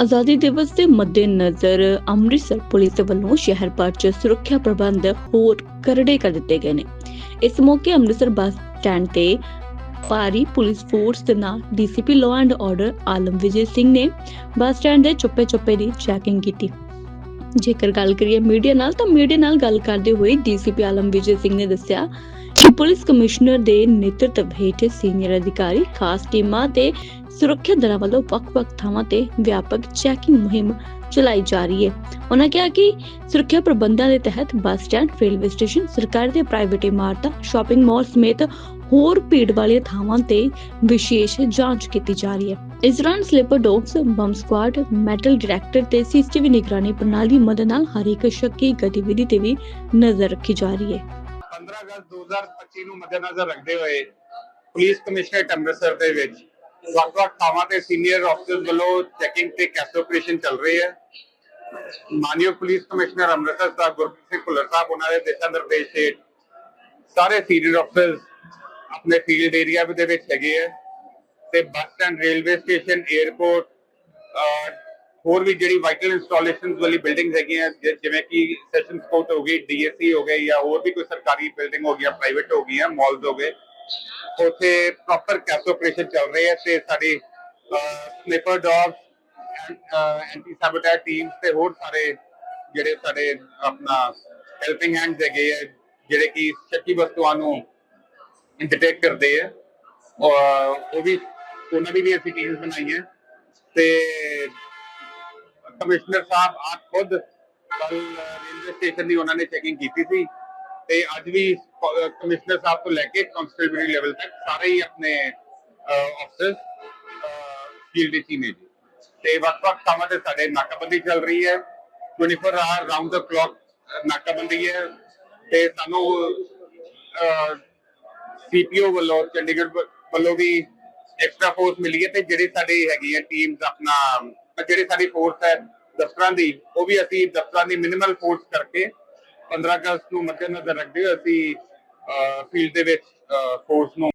ਆਜ਼ਾਦੀ ਦਿਵਸ ਦੇ ਮੱਦੇਨਜ਼ਰ ਅੰਮ੍ਰਿਤਸਰ ਪੁਲਿਸ ਵੱਲੋਂ ਸ਼ਹਿਰ ਭਰ 'ਚ ਸੁਰੱਖਿਆ ਪ੍ਰਬੰਧ ਹੋਰ ਕਰੜੇ ਕਰ ਦਿੱਤੇ ਗਏ ਨੇ। ਇਸ ਮੌਕੇ ਅੰਮ੍ਰਿਤਸਰ ਬੱਸ ਸਟੈਂਡ ਤੇ ਭਾਰੀ ਪੁਲਿਸ ਫੋਰਸ ਦੇ ਨਾਲ DCP law and order Alam Vijay Singh ਨੇ ਬੱਸ ਸਟੈਂਡ ਦੇ ਚੁੱਪੇ-ਚੁੱਪੇ ਦੀ ਚੈਕਿੰਗ ਕੀਤੀ। ਜੇਕਰ ਗੱਲ ਕਰੀਏ ਮੀਡੀਆ ਨਾਲ ਤਾਂ ਮੀਡੀਆ ਨਾਲ ਗੱਲ ਕਰਦੇ ਹੋਏ ਡੀਸੀਪੀ ਆਲਮ ਵਿਜੇ ਸਿੰਘ ਨੇ ਦੱਸਿਆ ਪੁਲਿਸ ਕਮਿਸ਼ਨਰ ਦੇ ਨੇਤਰਤਵ ਹੇਠ ਸੀਨੀਅਰ ਅਧਿਕਾਰੀ, ਖਾਸ ਟੀਮਾਂ ਤੇ ਸੁਰੱਖਿਆ ਦਲਾਂ ਵੱਲੋਂ ਵੱਖ-ਵੱਖ ਥਾਵਾਂ ਤੇ ਵਿਆਪਕ ਚੈਕਿੰਗ ਮੁਹਿੰਮ ਚਲਾਈ ਜਾ ਰਹੀ ਹੈ। ਉਹਨਾਂ ਕਿਹਾ ਕਿ ਸੁਰੱਖਿਆ ਪ੍ਰਬੰਧਾਂ ਦੇ ਤਹਿਤ ਬੱਸ ਸਟੈਂਡ, ਰੇਲਵੇ ਸਟੇਸ਼ਨ, ਸਰਕਾਰੀ ਤੇ ਪ੍ਰਾਈਵੇਟ ਇਮਾਰਤਾਂ, ਸ਼ਾਪਿੰਗ ਮਾਲ ਸਮੇਤ ਹੋਰ ਭੀੜ ਵਾਲੀਆਂ ਥਾਵਾਂ ਤੇ ਵਿਸ਼ੇਸ਼ ਜਾਂਚ ਕੀਤੀ ਜਾ ਰਹੀ ਹੈ। ਇਸ ਦੌਰਾਨ sleeper dogs, bomb squad metal detector ਤੇ ਸੀਸੀਟੀਵੀ ਨਿਗਰਾਨੀ ਪ੍ਰਣਾਲੀ ਮਦਦ ਨਾਲ ਹਰ ਇੱਕ ਸ਼ੱਕੀ ਗਤੀਵਿਧੀ ਤੇ ਵੀ ਨਜ਼ਰ ਰੱਖੀ ਜਾ ਰਹੀ ਹੈ। 15 ਅਗਸਤ 2025 ਨੂੰ ਮੱਦੇਨਜ਼ਰ ਰੱਖਦੇ ਹੋਏ ਪੁਲਿਸ ਕਮਿਸ਼ਨਰੇਟ ਅੰਮ੍ਰਿਤਸਰ ਦੇ ਵਿੱਚ ਵੱਖ-ਵੱਖ ਥਾਵਾਂ ਤੇ ਸੀਨੀਅਰ ਅਫਸਰਸ ਵੱਲੋਂ ਚੈਕਿੰਗ ਤੇ ਕੈਸ਼ ਆਪਰੇਸ਼ਨ ਚੱਲ ਰਹੀ ਹੈ। ਮਾਨਯੋਗ ਪੁਲਿਸ ਕਮਿਸ਼ਨਰ ਅੰਮ੍ਰਿਤਸਰ ਸਾਹਿਬ ਗੁਰਪ੍ਰੀਤ ਸਿੰਘ ਭੁੱਲਰ ਸਾਹਿਬ, ਉਹਨਾਂ ਦੇ ਦਿਸ਼ਾ ਨਿਰਦੇਸ਼ ਹੇਠ ਸਾਰੇ ਸੀਨੀਅਰ ਅਫਸਰਸ ਆਪਣੇ ਫੀਲਡ ਏਰੀਆ ਦੇ ਵਿੱਚ ਹੈਗੇ ਆ ਤੇ bus stand railway station airport ਹੋਰ ਵੀ ਜਿਹੜੀ ਵਾਈਟਲ ਇੰਸਟਾਲੇਸ਼ਨਸ ਵਾਲੀ ਬਿਲਡਿੰਗਸ ਹੈਗੀਆਂ ਜਿਵੇਂ ਕਿ ਸੈਸ਼ਨ ਸਪੋਰਟ ਹੋ ਗਈ ਡੀਐਸਸੀ ਹੋ ਗਈ ਜਾਂ ਹੋਰ ਵੀ ਕੋਈ ਸਰਕਾਰੀ ਬਿਲਡਿੰਗ ਹੋ ਗਿਆ ਪ੍ਰਾਈਵੇਟ ਹੋ ਗਈਆਂ ਮਾਲਸ ਹੋ ਗਏ, ਉੱਥੇ ਪ੍ਰੋਪਰ ਕੈਸ਼ ਆਪਰੇਸ਼ਨ ਚੱਲ ਰਹੇ ਹੈ ਤੇ ਸਾਡੀ sleeper dogs anti sabotage teams ਤੇ ਹੋਰ ਸਾਰੇ ਜਿਹੜੇ ਸਾਡੇ ਆਪਣਾ ਹੈਲਪਿੰਗ ਹੈਂਡਸ ਹੈਗੇ ਜਿਹੜੇ ਕਿ ਸ਼ੱਕੀ ਵਸਤੂਆਂ ਨੂੰ ਡਿਟੈਕਟ ਕਰਦੇ ਆ ਉਹ ਵੀ, ਉਹਨਾਂ ਦੀ ਵੀ ਅਸੀਂ ਟੀਮਸ ਬਣਾਈਆਂ ਤੇ ਕਮਿਸ਼ਨਰ ਸਾਹਿਬ ਆਪ ਖੁਦ ਕੱਲ ਰੇਲਵੇ ਸਟੇਸ਼ਨ ਦੀ ਉਹਨਾਂ ਨੇ ਚੈਕਿੰਗ ਕੀਤੀ ਸੀ ਤੇ ਅੱਜ ਵੀ ਕਮਿਸ਼ਨਰ ਸਾਹਿਬ ਤੋਂ ਲੈ ਕੇ ਕਨਸਟੇਬਲਰੀ ਲੈਵਲ ਤੱਕ ਸਾਰੇ ਹੀ ਆਪਣੇ ਅਫਸਰ ਫੀਲਡ ਵਿੱਚ ਹੀ ਨੇ ਜੀ। ਤੇ ਵੱਖ-ਵੱਖ ਥਾਵਾਂ ਤੇ ਸਾਡੇ ਨਾਕਾਬੰਦੀ ਚੱਲ ਰਹੀ ਹੈ। 24 ਆਵਰ ਰਾਉਂਡ ਦਾ ਕਲੌਕ ਨਾਕਾਬੰਦੀ ਹੈ ਤੇ ਸਾਨੂੰ ਸੀਪੀਓ ਵੱਲੋਂ, ਚੰਡੀਗੜ੍ਹ ਵੱਲੋਂ ਵੀ ਐਕਸਟਰਾ ਫੋਰਸ ਮਿਲੀ ਹੈ ਤੇ ਜਿਹੜੇ ਸਾਡੇ ਹੈਗੀ ਹੈ ਟੀਮਸ ਆਪਣਾ ਜਿਹੜੀ ਸਾਡੀ ਫੋਰਸ ਹੈ ਦਫ਼ਤਰਾਂ ਦੀ, ਉਹ ਵੀ ਅਸੀਂ ਦਫ਼ਤਰਾਂ ਦੀ ਮਿਨੀਮਲ ਫੋਰਸ ਕਰਕੇ 15 ਅਗਸਤ ਨੂੰ ਮੱਦੇਨਜ਼ਰ ਰੱਖਦੇ ਹੋਏ ਅਸੀਂ ਫੀਲਡ ਦੇ ਵਿੱਚ ਫੋਰਸ ਨੂੰ